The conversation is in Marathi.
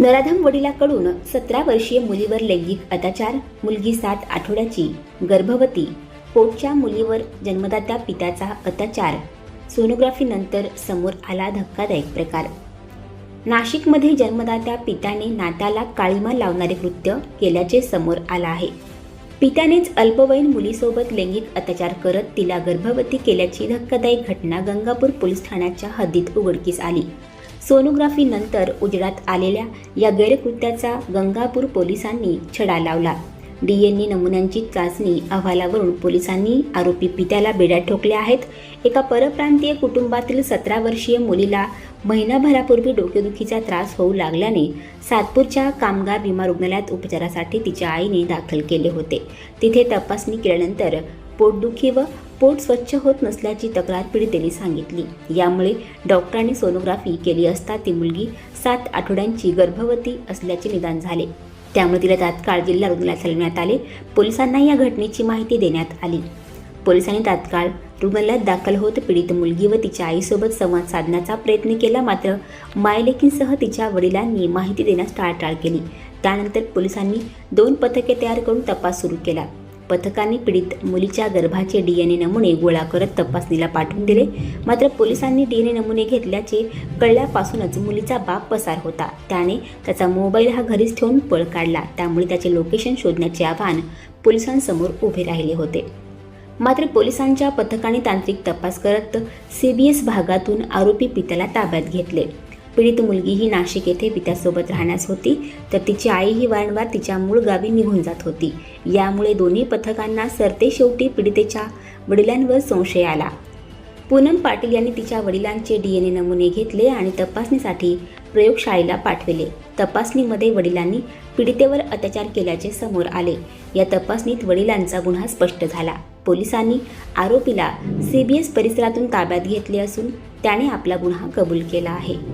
नराधम वडिलाकडून सतरा वर्षीय मुलीवर लैंगिक अत्याचार मुलगी सात आठवड्याची गर्भवती पोटच्या मुलीवर जन्मदात्या पित्याचा अत्याचार सोनोग्राफीनंतर समोर आला धक्कादायक प्रकार. नाशिकमध्ये जन्मदात्या पित्याने नात्याला काळीमा लावणारे कृत्य केल्याचे समोर आलं आहे. पित्यानेच अल्पवयीन मुलीसोबत लैंगिक अत्याचार करत तिला गर्भवती केल्याची धक्कादायक घटना गंगापूर पोलीस ठाण्याच्या हद्दीत उघडकीस आली. सोनोग्राफी नंतर उजेडात आलेल्या या गैरकृत्याचा गंगापूर पोलिसांनी छडा लावला. डीएनए नमुन्यांची चाचणी अहवालावरून पोलिसांनी आरोपी पित्याला बेड्या ठोकल्या आहेत. एका परप्रांतीय कुटुंबातील सतरा वर्षीय मुलीला महिनाभरापूर्वी डोकेदुखीचा त्रास होऊ लागल्याने सातपूरच्या कामगार विमा रुग्णालयात उपचारासाठी तिच्या आईने दाखल केले होते. तिथे तपासणी केल्यानंतर पोटदुखी व पोट स्वच्छ होत नसल्याची तक्रार पीडितेने सांगितली. यामुळे डॉक्टरांनी सोनोग्राफी केली असता ती मुलगी सात आठवड्यांची गर्भवती असल्याचे निदान झाले. त्यामुळे तिला तात्काळ जिल्हा रुग्णालयात हलवण्यात आले. पोलिसांना या घटनेची माहिती देण्यात आली. पोलिसांनी तात्काळ रुग्णालयात दाखल होत पीडित मुलगी व तिच्या आईसोबत संवाद साधण्याचा प्रयत्न केला. मात्र मायलेकींसह तिच्या वडिलांनी माहिती देण्यास टाळाटाळ केली. त्यानंतर पोलिसांनी दोन पथके तयार करून तपास सुरू केला. पथकांनी पीडित मुलीच्या गर्भाचे डी एन ए नमुने गोळा करत तपासणीला पाठवून दिले. मात्र पोलिसांनी डी एन ए नमुने घेतल्याचे कळल्यापासूनच मुलीचा बाप पसार होता. त्याने त्याचा मोबाईल हा घरीच ठेवून पळ काढला. त्यामुळे त्याचे लोकेशन शोधण्याचे आव्हान पोलिसांसमोर उभे राहिले होते. मात्र पोलिसांच्या पथकाने तांत्रिक तपास करत सीबीएस भागातून आरोपी पित्याला ताब्यात घेतले. पीडित मुलगी ही नाशिक येथे पित्यासोबत राहण्यास होती. तर तिची आई ही वारंवार तिच्या मूळ गावी निघून जात होती. यामुळे दोन्ही पथकांना सरते शेवटी पीडितेच्या वडिलांवर संशय आला. पूनम पाटील यांनी तिच्या वडिलांचे डी एन ए नमुने घेतले आणि तपासणीसाठी प्रयोगशाळेला पाठविले. तपासणीमध्ये वडिलांनी पीडितेवर अत्याचार केल्याचे समोर आले. या तपासणीत वडिलांचा गुन्हा स्पष्ट झाला. पोलिसांनी आरोपीला सीबीएस परिसरातून ताब्यात घेतले असून त्याने आपला गुन्हा कबूल केला आहे.